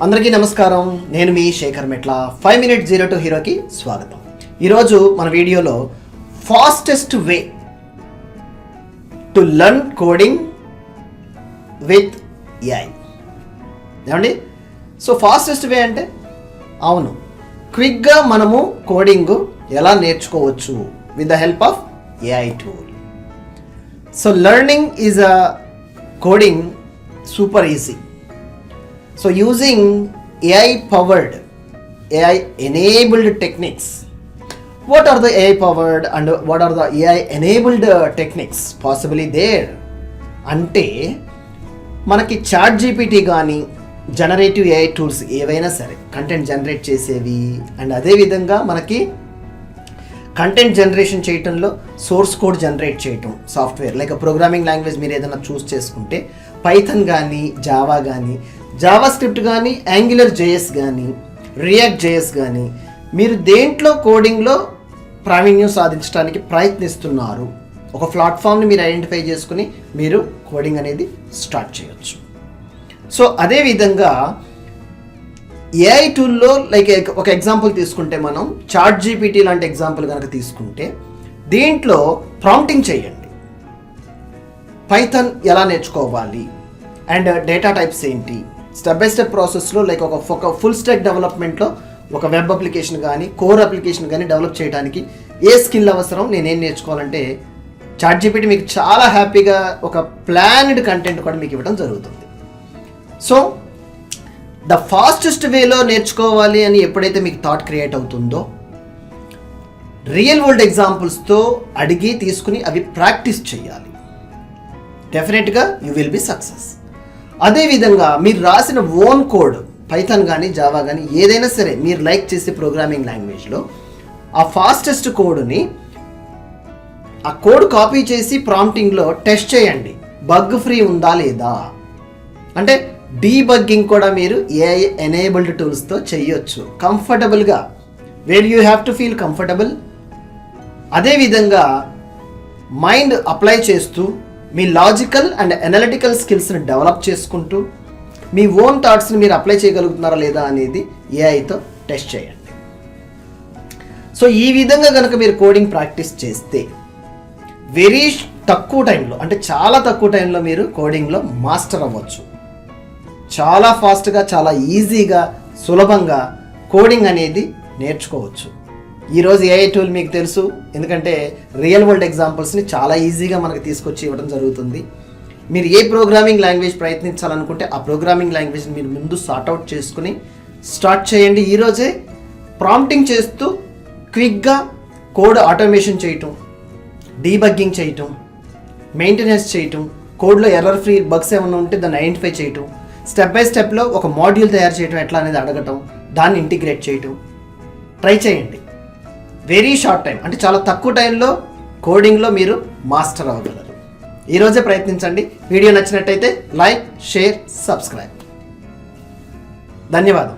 అందరికీ నమస్కారం. నేను మీ శేఖర్ మెట్ల. ఫైవ్ మినిట్ జీరో టు హీరోకి స్వాగతం. ఈరోజు మన వీడియోలో fastest way to learn coding with AI. ఏమండి? సో ఫాస్టెస్ట్ వే అంటే? అవును. క్విక్గా మనము కోడింగ్ ఎలా నేర్చుకోవచ్చు? With the help of AI tool. So learning is a coding super easy. So using AI powered AI enabled techniques what are the AI powered and what are the AI enabled techniques possibly there అంటే మనకి chat GPT కానీ generative AI tools ఏవైనా సరే content generate చేసేవి and అదేవిధంగా మనకి content generation చేయటంలో source code generate చేయటం సాఫ్ట్వేర్ లైక్ ప్రోగ్రామింగ్ లాంగ్వేజ్ మీరు ఏదైనా చూస్ చేసుకుంటే పైథన్ కానీ జావా కానీ జావా స్క్రిప్ట్ కానీ యాంగులర్ జేఎస్ కానీ రియాక్ట్ జేఎస్ కానీ మీరు దేంట్లో కోడింగ్లో ప్రావీణ్యం సాధించడానికి ప్రయత్నిస్తున్నారు? ఒక ప్లాట్ఫామ్ని మీరు ఐడెంటిఫై చేసుకుని మీరు కోడింగ్ అనేది స్టార్ట్ చేయొచ్చు. సో అదేవిధంగా ఏఐ టూల్లో లైక్ ఒక ఎగ్జాంపుల్ తీసుకుంటే మనం చాట్ జీపీటీ లాంటి ఎగ్జాంపుల్ కనుక తీసుకుంటే దీంట్లో ప్రాంప్టింగ్ చేయండి. పైథన్ ఎలా నేర్చుకోవాలి? అండ్ డేటా టైప్స్ ఏంటి? స్టెప్ బై స్టెప్ ప్రాసెస్లో లైక్ ఒక ఒక ఫుల్ స్టాక్ డెవలప్మెంట్లో ఒక వెబ్ అప్లికేషన్ కానీ కోర్ అప్లికేషన్ కానీ డెవలప్ చేయడానికి ఏ స్కిల్ అవసరం నేనేం నేర్చుకోవాలంటే చాట్ జీపీటీ మీకు చాలా హ్యాపీగా ఒక ప్లాన్డ్ కంటెంట్ కూడా మీకు ఇవ్వడం జరుగుతుంది. సో ద ఫాస్టెస్ట్ వేలో నేర్చుకోవాలి అని ఎప్పుడైతే మీకు థాట్ క్రియేట్ అవుతుందో రియల్ వరల్డ్ ఎగ్జాంపుల్స్తో అడిగి తీసుకుని అవి ప్రాక్టీస్ చేయాలి. డెఫినెట్గా యూ విల్ బి సక్సెస్ అదేవిధంగా మీరు రాసిన ఓన్ కోడ్ పైథాన్ కానీ జావా కానీ ఏదైనా సరే మీరు లైక్ చేసే ప్రోగ్రామింగ్ లాంగ్వేజ్లో ఆ ఫాస్టెస్ట్ కోడ్ని ఆ కోడ్ కాపీ చేసి ప్రాంప్టింగ్లో టెస్ట్ చేయండి. బగ్ ఫ్రీ ఉందా లేదా? అంటే డీబగ్గింగ్ కూడా మీరు ఏఐ ఎనేబుల్డ్ టూల్స్తో చేయొచ్చు. కంఫర్టబుల్గా where you have to feel comfortable అదేవిధంగా మైండ్ అప్లై చేస్తూ మీ లాజికల్ అండ్ అనలిటికల్ స్కిల్స్ని డెవలప్ చేసుకుంటూ మీ ఓన్ థాట్స్ని మీరు అప్లై చేయగలుగుతున్నారా లేదా అనేది ఏఐతో టెస్ట్ చేయండి. సో ఈ విధంగా కనుక మీరు కోడింగ్ ప్రాక్టీస్ చేస్తే వెరీ తక్కువ టైంలో అంటే చాలా తక్కువ టైంలో మీరు కోడింగ్లో మాస్టర్ అవ్వచ్చు. చాలా ఫాస్ట్గా చాలా ఈజీగా సులభంగా కోడింగ్ అనేది నేర్చుకోవచ్చు. ఈరోజు ఏఐ టూల్ మీకు తెలుసు. ఎందుకంటే రియల్ వరల్డ్ ఎగ్జాంపుల్స్ని చాలా ఈజీగా మనకు తీసుకొచ్చి ఇవ్వడం జరుగుతుంది. మీరు ఏ ప్రోగ్రామింగ్ లాంగ్వేజ్ ప్రయత్నించాలనుకుంటే ఆ ప్రోగ్రామింగ్ లాంగ్వేజ్ని మీరు ముందు సార్ట్అవుట్ చేసుకుని స్టార్ట్ చేయండి. ఈరోజే ప్రాంప్టింగ్ చేస్తూ క్విక్గా కోడ్ ఆటోమేషన్ చేయటం డీబగ్గింగ్ చేయటం మెయింటెనెన్స్ చేయటం కోడ్లో ఎర్రర్ ఫ్రీ బగ్స్ ఏమైనా ఉంటే దాన్ని ఐడెంటిఫై చేయటం స్టెప్ బై స్టెప్లో ఒక మాడ్యూల్ తయారు చేయటం ఎట్లా అనేది అడగటం దాన్ని ఇంటిగ్రేట్ చేయటం. ట్రై చేయండి. వెరీ షార్ట్ టైం అంటే చాలా తక్కువ టైంలో కోడింగ్లో మీరు మాస్టర్ అవ్వగలరు. ఈరోజే ప్రయత్నించండి. వీడియో నచ్చినట్టయితే లైక్ షేర్ సబ్స్క్రైబ్. ధన్యవాదం.